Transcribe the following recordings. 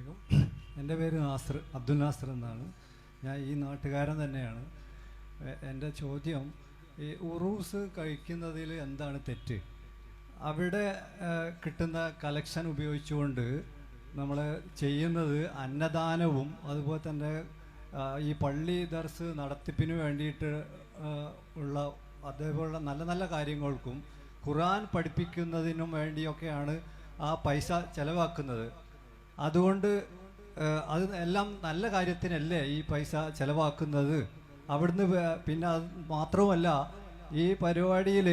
അസ്സലാമലൈക്കും എന്റെ പേര് നാസർ അബ്ദുൽ നാസർ എന്നാണ്. ഞാൻ ഈ നാട്ടുകാരൻ തന്നെയാണ്. എന്റെ ചോദ്യം ഈ ഉറൂസ് കഴിക്കുന്നതിൽ എന്താണ് തെറ്റ്? അവിടെ കിട്ടുന്ന കളക്ഷൻ ഉപയോഗിച്ചുകൊണ്ട് നമ്മൾ ചെയ്യുന്നത് അന്നദാനവും അതുപോലെ തന്നെ ഈ പള്ളി ദർസ് നടത്തിപ്പിന് വേണ്ടിയിട്ട് ഉള്ള അതേപോലുള്ള നല്ല നല്ല കാര്യങ്ങൾക്കും ഖുറാൻ പഠിപ്പിക്കുന്നതിനും വേണ്ടിയൊക്കെയാണ് ആ പൈസ ചെലവാക്കുന്നത്. അതുകൊണ്ട് അത് എല്ലാം നല്ല കാര്യത്തിനല്ലേ ഈ പൈസ ചെലവാക്കുന്നത്. അവിടുന്ന് പിന്നെ അത് മാത്രവുമല്ല ഈ പരിപാടിയിൽ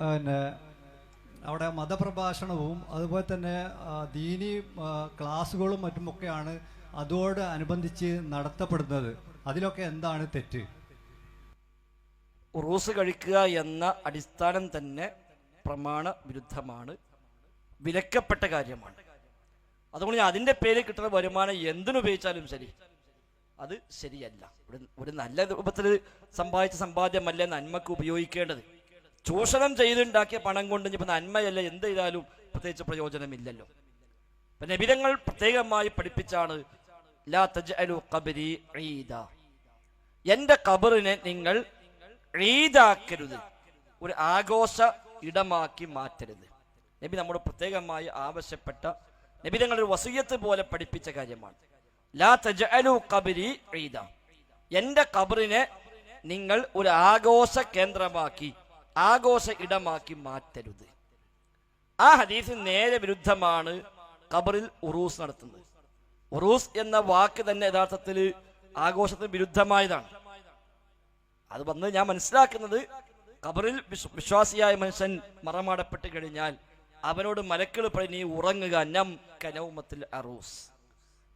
പിന്നെ അവിടെ മതപ്രഭാഷണവും അതുപോലെ തന്നെ ദീനി ക്ലാസ്സുകളും മറ്റുമൊക്കെയാണ് അതോട് അനുബന്ധിച്ച് നടത്തപ്പെടുന്നത്. അതിലൊക്കെ എന്താണ് തെറ്റ്? ഉറൂസ് കഴിക്കുക എന്ന അടിസ്ഥാനം തന്നെ പ്രമാണ വിരുദ്ധമാണ്. വിലക്കപ്പെട്ട കാര്യമാണ്. അതുകൊണ്ട് അതിന്റെ പേരിൽ കിട്ടുന്ന വരുമാനം എന്തിനുപയോഗിച്ചാലും ശരി. അത് ശരിയല്ല. ഒരു ഒരു നല്ല രൂപത്തിൽ സമ്പാദിച്ച സമ്പാദ്യമല്ല നന്മക്ക് ഉപയോഗിക്കേണ്ടത്? ചൂഷണം ചെയ്തുണ്ടാക്കിയ പണം കൊണ്ട് ഇപ്പം നന്മയല്ല എന്ത് ചെയ്താലും പ്രത്യേകിച്ച് പ്രയോജനമില്ലല്ലോ. ഇപ്പൊ നബിതങ്ങൾ പ്രത്യേകമായി പഠിപ്പിച്ചാണ് ലാ കബറിനെ നിങ്ങൾ ഈദാക്കരുത്. ഒരു ആഘോഷ ഇടമാക്കി മാറ്റരുത്. നബി നമ്മോട് പ്രത്യേകമായി ആവശ്യപ്പെട്ട നബി തങ്ങളുടെ ഒരു വസൂയത്ത് പോലെ പഠിപ്പിച്ച കാര്യമാണ്. ലാ തജഅലു കബറിനെ നിങ്ങൾ ഒരു ആഘോഷ കേന്ദ്രമാക്കി ആഘോഷ ഇടമാക്കി മാറ്റരുത്. ആ ഹദീസ് നേരെ വിരുദ്ധമാണ് കബറിൽ ഉറൂസ് നടത്തുന്നത്. ഉറൂസ് എന്ന വാക്ക് തന്നെ യഥാർത്ഥത്തിൽ ആഘോഷത്തിന് വിരുദ്ധമായതാണ്. അത് വന്ന് ഞാൻ മനസ്സിലാക്കുന്നത് കബറിൽ വിശ്വ- വിശ്വാസിയായ മനുഷ്യൻ മറമാടപ്പെട്ട് കഴിഞ്ഞാൽ അവനോട് മലക്കൾ പറഞ്ഞു നീ ഉറങ്ങുക നം കനൗമത്തിൽ അറൂസ്.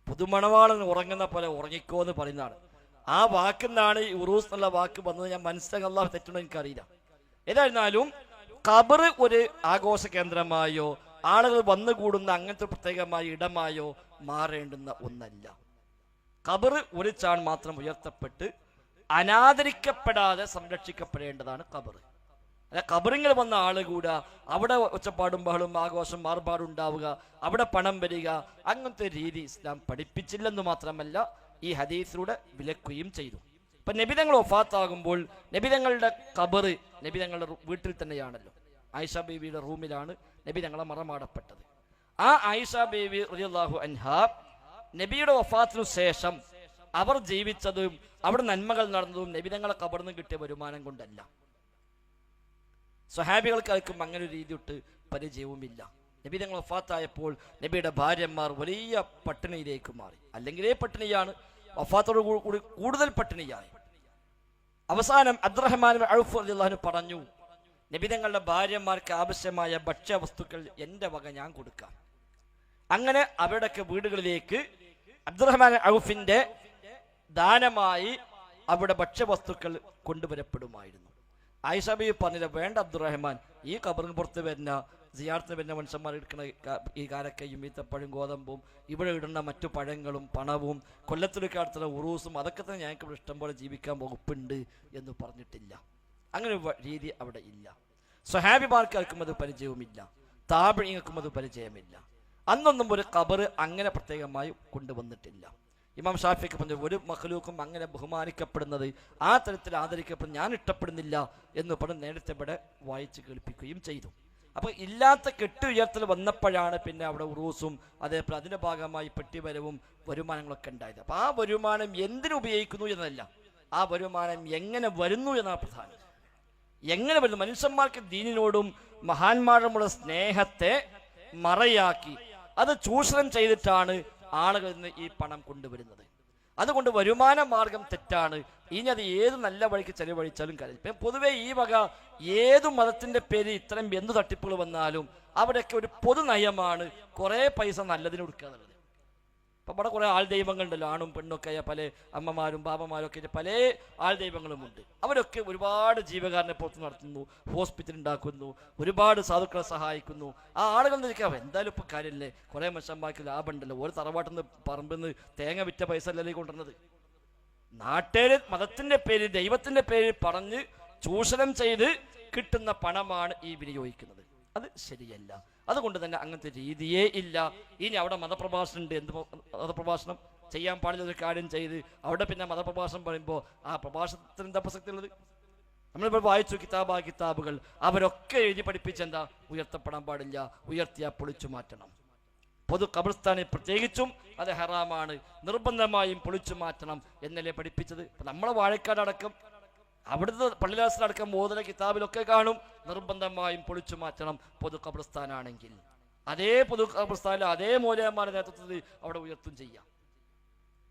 പുതുമണവാളൻ ഉറങ്ങുന്ന പോലെ ഉറങ്ങിക്കോ എന്ന് പറയുന്നതാണ്. ആ വാക്കിന്നാണ് ഈ ഉറൂസ് എന്നുള്ള വാക്ക് വന്നത്? ഞാൻ മനസ്സിലാക്കാൻ തെറ്റുണ്ടോ എനിക്കറിയില്ല. ഏതായിരുന്നാലും ഖബർ ഒരു ആഘോഷ കേന്ദ്രമായോ ആളുകൾ വന്നുകൂടുന്ന അങ്ങനത്തെ പ്രത്യേകമായ ഇടമായോ മാറേണ്ടുന്ന ഒന്നല്ല. ഖബർ ഒരു ചാൺ മാത്രം ഉയർത്തപ്പെട്ട് അനാദരിക്കപ്പെടാതെ സംരക്ഷിക്കപ്പെടേണ്ടതാണ് ഖബർ. ഖബറിങ്ങൾ വന്ന ആൾ കൂടാ. അവിടെ ഒച്ചപ്പാടും ബഹളും ആഘോഷം മാർപാടും ഉണ്ടാവുക അവിടെ പണം വരിക. അങ്ങനത്തെ രീതി ഇസ്ലാം പഠിപ്പിച്ചില്ലെന്ന് മാത്രമല്ല ഈ ഹദീസിലൂടെ വിലക്കുകയും ചെയ്തു. ഇപ്പൊ നബിതങ്ങൾ ഒഫാത്താകുമ്പോൾ നബിതങ്ങളുടെ കബറ് നബിതങ്ങളുടെ വീട്ടിൽ തന്നെയാണല്ലോ. ആയിഷ ബേബിയുടെ റൂമിലാണ് നബിതങ്ങളെ മറമാടപ്പെട്ടത്. ആ ആയിഷ ബേബി റിയാഹു അൻഹ നബിയുടെ വഫാത്തിനു ശേഷം അവർ ജീവിച്ചതും അവിടെ നന്മകൾ നടന്നതും നബിതങ്ങളെ കബർന്ന് കിട്ടിയ വരുമാനം കൊണ്ടല്ല. സ്വഹാബികൾക്ക് ആർക്കും അങ്ങനെ ഒരു രീതി ഇട്ട് പരിചയവുമില്ല. നബി തങ്ങൾ വഫാത്തായപ്പോൾ നബിയുടെ ഭാര്യന്മാർ വലിയ പട്ടിണിയിലേക്ക് മാറി. അല്ലെങ്കിലേ പട്ടിണിയാണ് വഫാത്തോട് കൂടി കൂടുതൽ പട്ടിണിയായി. അവസാനം അബ്ദുറഹ്മാൻ അഴുഫ് അള്ളാഹു പറഞ്ഞു നബി തങ്ങളുടെ ഭാര്യന്മാർക്ക് ആവശ്യമായ ഭക്ഷ്യവസ്തുക്കൾ എന്റെ വക ഞാൻ കൊടുക്കാം. അങ്ങനെ അവരുടെയൊക്കെ വീടുകളിലേക്ക് അബ്ദുറഹ്മാൻ അഴുഫിന്റെ ദാനമായി അവിടെ ഭക്ഷ്യവസ്തുക്കൾ കൊണ്ടുവരപ്പെടുമായിരുന്നു. ആയിഷബി പറഞ്ഞില്ല വേണ്ട അബ്ദുറഹ്മാൻ ഈ കബറിന് പുറത്ത് വരുന്ന സിയാർത്തിന് വരുന്ന മനുഷ്യന്മാർ എടുക്കുന്ന ഈ കാരക്കയും ഈത്തപ്പഴം ഗോതമ്പും ഇവിടെ ഇടുന്ന മറ്റു പഴങ്ങളും പണവും കൊല്ലത്തിലൊക്കെ അടുത്തുള്ള ഉറൂസും അതൊക്കെ തന്നെ ഞങ്ങൾക്ക് ഇവിടെ ഇഷ്ടം പോലെ ജീവിക്കാൻ വകുപ്പുണ്ട് എന്ന് പറഞ്ഞിട്ടില്ല. അങ്ങനെ രീതി അവിടെ ഇല്ല. സ്വഹാബിമാർക്കാർക്കും അത് പരിചയവുമില്ല. താപിഴിങ്ങൾക്കും അത് പരിചയമില്ല. അന്നൊന്നും ഒരു കബറ് അങ്ങനെ പ്രത്യേകമായി കൊണ്ടുവന്നിട്ടില്ല. ഇമാം ഷാഫിക്ക് പറഞ്ഞു ഒരു മഹലൂക്കും അങ്ങനെ ബഹുമാനിക്കപ്പെടുന്നത് ആ തരത്തിൽ ആദരിക്കപ്പെടുന്ന ഞാൻ ഇഷ്ടപ്പെടുന്നില്ല എന്ന് പറഞ്ഞ് നേരത്തെ ഇവിടെ വായിച്ച് കേൾപ്പിക്കുകയും ചെയ്തു. അപ്പൊ ഇല്ലാത്ത കെട്ടുയർത്തൽ വന്നപ്പോഴാണ് പിന്നെ അവിടെ ഉറൂസും അതേപോലെ അതിന്റെ ഭാഗമായി പെട്ടിവരവും വരുമാനങ്ങളൊക്കെ ഉണ്ടായത്. അപ്പൊ ആ വരുമാനം എന്തിനു ഉപയോഗിക്കുന്നു എന്നല്ല ആ വരുമാനം എങ്ങനെ വരുന്നു എന്നാണ് പ്രധാനം. എങ്ങനെ വരുന്നു? മനുഷ്യന്മാർക്ക് ദീനിനോടും മഹാന്മാരോടുമുള്ള സ്നേഹത്തെ മറയാക്കി. അത് ചൂഷണം ചെയ്തിട്ടാണ് ആളുകൾ ഇന്ന് ഈ പണം കൊണ്ടുവരുന്നത്. അതുകൊണ്ട് വരുമാന മാർഗം തെറ്റാണ്. ഇനി അത് ഏത് നല്ല വഴിക്ക് ചെലവഴിച്ചാലും കാര്യം പൊതുവെ ഈ വക ഏതു മതത്തിന്റെ പേരിൽ ഇത്തരം എന്ത് തട്ടിപ്പുകൾ വന്നാലും അവിടെയൊക്കെ ഒരു പൊതു നയമാണ് കുറേ പൈസ നല്ലതിന് കൊടുക്കുക എന്നുള്ളത്. ഇപ്പം ഇവിടെ കുറേ ആൾ ദൈവങ്ങളുണ്ടല്ലോ. ആണും പെണ്ണൊക്കെ ആയ പല അമ്മമാരും ബാബമാരും ഒക്കെ പല ആൾ ദൈവങ്ങളുമുണ്ട്. അവരൊക്കെ ഒരുപാട് ജീവകാരനെ പുറത്ത് നടത്തുന്നു ഹോസ്പിറ്റൽ ഉണ്ടാക്കുന്നു ഒരുപാട് സാധുക്കളെ സഹായിക്കുന്നു. ആ ആളുകൾ നിൽക്കാം എന്തായാലും ഇപ്പം കാര്യമില്ലേ? കുറേ മനുഷ്യന്മാർക്ക് ലാഭമുണ്ടല്ലോ. ഒരു തറവാട്ടിൽ നിന്ന് പറമ്പിൽ നിന്ന് തേങ്ങ വിറ്റ പൈസ അല്ലല്ലേ കൊണ്ടുവന്നത്? നാട്ടേര് മതത്തിന്റെ പേരിൽ ദൈവത്തിന്റെ പേരിൽ പറഞ്ഞ് ചൂഷണം ചെയ്ത് കിട്ടുന്ന പണമാണ് ഈ വിനിയോഗിക്കുന്നത്. അത് ശരിയല്ല. അതുകൊണ്ട് തന്നെ അങ്ങനത്തെ രീതിയേ ഇല്ല. ഇനി അവിടെ മതപ്രഭാഷണം ഉണ്ട് എന്ത് മതപ്രഭാഷണം? ചെയ്യാൻ പാടില്ല ഒരു കാര്യം ചെയ്ത് അവിടെ പിന്നെ മതപ്രഭാഷണം പറയുമ്പോൾ ആ പ്രഭാഷണത്തിന് എന്താ പ്രസക്തി ഉള്ളത് നമ്മളിപ്പോൾ വായിച്ചു കിതാബാ കിതാബുകൾ. അവരൊക്കെ എഴുതി പഠിപ്പിച്ചെന്താ? ഉയർത്തപ്പെടാൻ പാടില്ല. ഉയർത്തിയാൽ പൊളിച്ചു മാറ്റണം. പൊതു കബർസ്ഥാനിൽ പ്രത്യേകിച്ചും അത് ഹറാമാണ്. നിർബന്ധമായും പൊളിച്ചു മാറ്റണം എന്നല്ലേ പഠിപ്പിച്ചത്? നമ്മളെ വാഴക്കാടടക്കം അവിടുത്തെ പള്ളിലാസിലടക്കം മോദന കിതാബിലൊക്കെ കാണും. നിർബന്ധമായും പൊളിച്ചു മാറ്റണം. പൊതു കബ്രസ്ഥാനാണെങ്കിൽ അതേ പൊതു കബ്രസ്ഥാനിൽ അതേ മൂലയന്മാരുടെ നേതൃത്വത്തിൽ അവിടെ ഉയർത്തും ചെയ്യാം.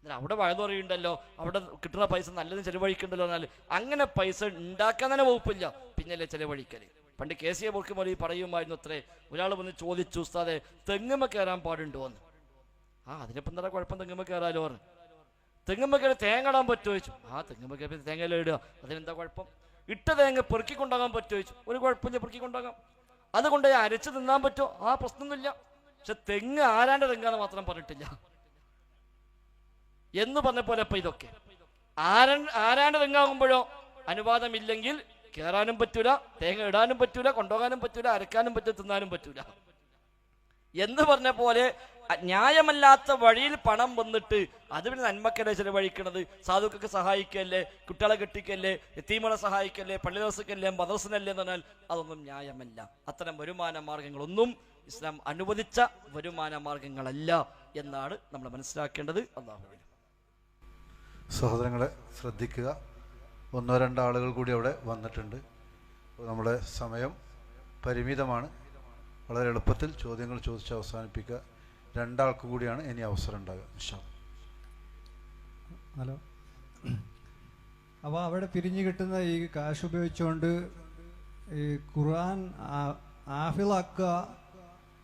അവിടെ പറയുന്നുണ്ടല്ലോ അവിടെ കിട്ടുന്ന പൈസ നല്ലത് ചെലവഴിക്കണ്ടല്ലോ എന്നാൽ അങ്ങനെ പൈസ ഉണ്ടാക്കാൻ തന്നെ വകുപ്പില്ല. പിന്നല്ലേ ചെലവഴിക്കൽ. പണ്ട് കെ സി എ മുഖ്യമന്ത്രി പറയുമായിരുന്നു അത്രേ. ഒരാൾ വന്ന് ചോദിച്ചു ഉസ്താദെ തെങ്ങുമ്മ കയറാൻ പാടുണ്ടോ എന്ന് ആ അതിനിപ്പം എന്താ കുഴപ്പം? തെങ്ങുമ്മ കയറാലോ പറഞ്ഞു തേങ്ങടാൻ തേങ്ങ ഇടാൻ പറ്റുമോ ചോദിച്ചു. ആ തെങ്ങുമ്മ തേങ്ങയിലോ ഇടുക. അതിനെന്താ കുഴപ്പം? ഇട്ട തേങ്ങ പെറുക്കി കൊണ്ടാകാൻ പറ്റുമോ ചോദിച്ചു. ഒരു കുഴപ്പമില്ല പെറുക്കി കൊണ്ടാകാം അതുകൊണ്ട് അരച്ച് തിന്നാൻ പറ്റുമോ? ആ പ്രശ്നമൊന്നുമില്ല. പക്ഷെ തെങ്ങ് ആരാന്റെ തെങ്ങാന്ന് മാത്രം പറഞ്ഞിട്ടില്ല. എന്ന് പറഞ്ഞ പോലെ ഇപ്പൊ ഇതൊക്കെ. ആരൻ ആരാണ്ട് തെങ്ങാകുമ്പോഴോ? അനുവാദമില്ലെങ്കിൽ കയറാനും പറ്റൂല തേങ്ങ ഇടാനും പറ്റൂല കൊണ്ടുപോകാനും പറ്റൂല അരക്കാനും പറ്റൂല തിന്നാനും പറ്റൂല. എന്ന് പറഞ്ഞ പോലെ ന്യായമല്ലാത്ത വഴിയിൽ പണം വന്നിട്ട് അത് പിന്നെ നന്മക്കല്ലേ ചെലവഴിക്കണത് സാധുക്കൾക്ക് സഹായിക്കല്ലേ കുട്ടികളെ കെട്ടിക്കല്ലേ എത്തീമളെ സഹായിക്കല്ലേ പള്ളി ദിവസക്കല്ലേ മദർസനല്ലേ എന്ന് പറഞ്ഞാൽ അതൊന്നും ന്യായമല്ല. അത്തരം വരുമാന മാർഗങ്ങളൊന്നും ഇസ്ലാം അനുവദിച്ച വരുമാന മാർഗങ്ങളല്ല എന്നാണ് നമ്മൾ മനസ്സിലാക്കേണ്ടത്. അള്ളാഹു സഹോദരങ്ങളെ ശ്രദ്ധിക്കുക. ഒന്നോ രണ്ടോ ആളുകൾ കൂടി അവിടെ വന്നിട്ടുണ്ട്. നമ്മുടെ സമയം പരിമിതമാണ്. വളരെ എളുപ്പത്തിൽ ചോദ്യങ്ങൾ ചോദിച്ച് അവസാനിപ്പിക്കുക. രണ്ടാൾക്ക് കൂടിയാണ് ഇനി അവസരം ഉണ്ടാകുക ഇൻഷാ അല്ലാ. ഹലോ. അപ്പോൾ അവിടെ പിരിഞ്ഞു കിട്ടുന്ന ഈ കാശ് ഉപയോഗിച്ചുകൊണ്ട് ഈ ഖുർആൻ ആഫിളാക്കുക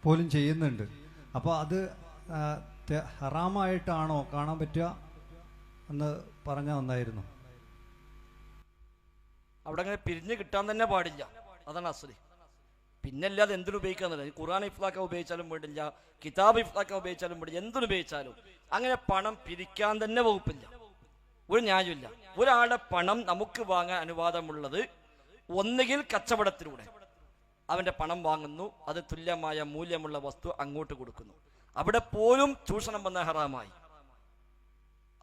പോലും ചെയ്യുന്നുണ്ട്. അപ്പോൾ അത് ഹറാമായിട്ടാണോ കാണാൻ പറ്റുക എന്ന് പറഞ്ഞ നന്നായിരുന്നു. അവിടെ അങ്ങനെ പിരിഞ്ഞ് കിട്ടാൻ തന്നെ പാടില്ല. അതാണ് അസുരി പിന്നല്ലാതെ എന്തിനു ഖുറാൻ ഇഫ്ലാക്കാൻ ഉപയോഗിച്ചാലും വേണ്ടില്ല കിതാബ് ഇഫ്ലാക്കാൻ ഉപയോഗിച്ചാലും വേണ്ടില്ല എന്തിനു ഉപയോഗിച്ചാലും. അങ്ങനെ പണം പിരിക്കാൻ തന്നെ വകുപ്പില്ല. ഒരു ന്യായമില്ല ഒരാളുടെ പണം നമുക്ക് വാങ്ങാൻ അനുവാദമുള്ളത് ഒന്നുകിൽ കച്ചവടത്തിലൂടെ. അവന്റെ പണം വാങ്ങുന്നു അത് തുല്യമായ മൂല്യമുള്ള വസ്തു അങ്ങോട്ട് കൊടുക്കുന്നു. അവിടെ പോലും ചൂഷണം വന്ന ഹറാമായി.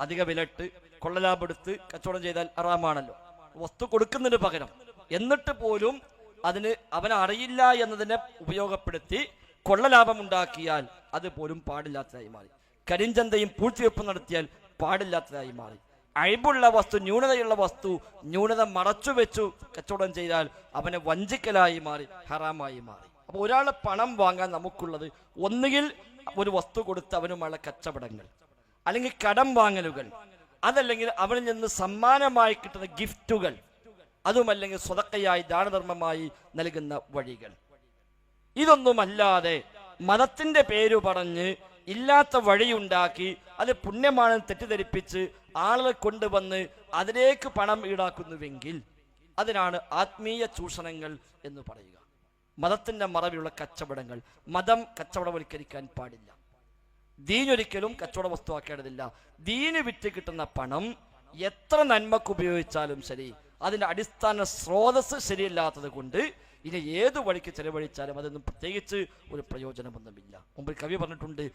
അധിക വിലട്ട് കൊള്ളലാഭെടുത്ത് കച്ചവടം ചെയ്താൽ ഹറാമാണല്ലോ. വസ്തു കൊടുക്കുന്നതിന് പകരം. എന്നിട്ട് പോലും അതിന് അവൻ അറിയില്ല എന്നതിനെ ഉപയോഗപ്പെടുത്തി കൊള്ളലാഭം ഉണ്ടാക്കിയാൽ അത് പോലും പാടില്ലാത്തതായി മാറി. കരിഞ്ചന്തയും പൂഴ്ത്തിവെപ്പ് നടത്തിയാൽ പാടില്ലാത്തതായി മാറി. അഴിബുള്ള വസ്തു ന്യൂനതയുള്ള വസ്തു ന്യൂനത മറച്ചു വെച്ചു കച്ചവടം ചെയ്താൽ അവനെ വഞ്ചിക്കലായി മാറി ഹറാമായി മാറി. അപ്പോൾ ഒരാളെ പണം വാങ്ങാൻ നമുക്കുള്ളത് ഒന്നുകിൽ ഒരു വസ്തു കൊടുത്ത് അവനുമുള്ള കച്ചവടങ്ങൾ അല്ലെങ്കിൽ കടം വാങ്ങലുകൾ അതല്ലെങ്കിൽ അവനിൽ നിന്ന് സമ്മാനമായി കിട്ടുന്ന ഗിഫ്റ്റുകൾ അതുമല്ലെങ്കിൽ സ്വതക്കയായി ദാനധർമ്മമായി നൽകുന്ന വഴികൾ. ഇതൊന്നുമല്ലാതെ മതത്തിന്റെ പേരു പറഞ്ഞ് ഇല്ലാത്ത വഴിയുണ്ടാക്കി അത് പുണ്യമാണെന്ന് തെറ്റിദ്ധരിപ്പിച്ച് ആളുകൾ കൊണ്ടുവന്ന് അതിലേക്ക് പണം ഈടാക്കുന്നുവെങ്കിൽ അതിനാണ് ആത്മീയ ചൂഷണങ്ങൾ എന്ന് പറയുക. മതത്തിന്റെ മറവിലുള്ള കച്ചവടങ്ങൾ. മതം കച്ചവടവൽക്കരിക്കാൻ പാടില്ല. ദീനൊരിക്കലും കച്ചവട വസ്തുവാക്കേണ്ടതില്ല. ദീന് വിറ്റ് കിട്ടുന്ന പണം എത്ര നന്മക്ക് ഉപയോഗിച്ചാലും ശരി അതിന്റെ അടിസ്ഥാന സ്രോതസ് ശരിയല്ലാത്തത് കൊണ്ട് ഇനി ഏത് വഴിക്ക് ചെലവഴിച്ചാലും അതൊന്നും പ്രത്യേകിച്ച് ഒരു പ്രയോജനമൊന്നുമില്ല. മുമ്പ് കവി പറഞ്ഞിട്ടുണ്ട്.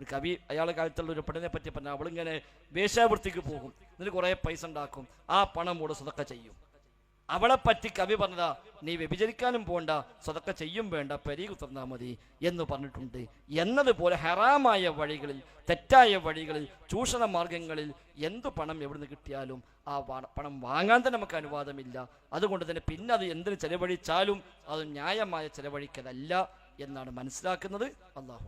ഒരു കവി അയാളെ കാലത്തുള്ള ഒരു പെണ്ണിനെ പറ്റി പറഞ്ഞാൽ അവളിങ്ങനെ വേശ്യാവൃത്തിക്ക് പോകും. എന്നിട്ട് കുറേ പൈസ ഉണ്ടാക്കും. ആ പണം കൂടെ സ്വതക്ക ചെയ്യും. അവളെ പറ്റി കവി പറഞ്ഞതാ നീ വ്യഭിചരിക്കാനും പോണ്ട സ്വതക്ക ചെയ്യും വേണ്ട പെരി മതി എന്ന് പറഞ്ഞിട്ടുണ്ട്. എന്നതുപോലെ ഹറാമായ വഴികളിൽ തെറ്റായ വഴികളിൽ ചൂഷണ മാർഗങ്ങളിൽ എന്തു പണം എവിടുന്ന് കിട്ടിയാലും ആ പണം വാങ്ങാൻ തന്നെ നമുക്ക് അനുവാദമില്ല. അതുകൊണ്ട് തന്നെ പിന്നെ അത് എന്തിന് ചെലവഴിച്ചാലും അത് ന്യായമായ ചെലവഴിക്കലല്ല എന്നാണ് മനസ്സിലാക്കുന്നത്. അള്ളാഹു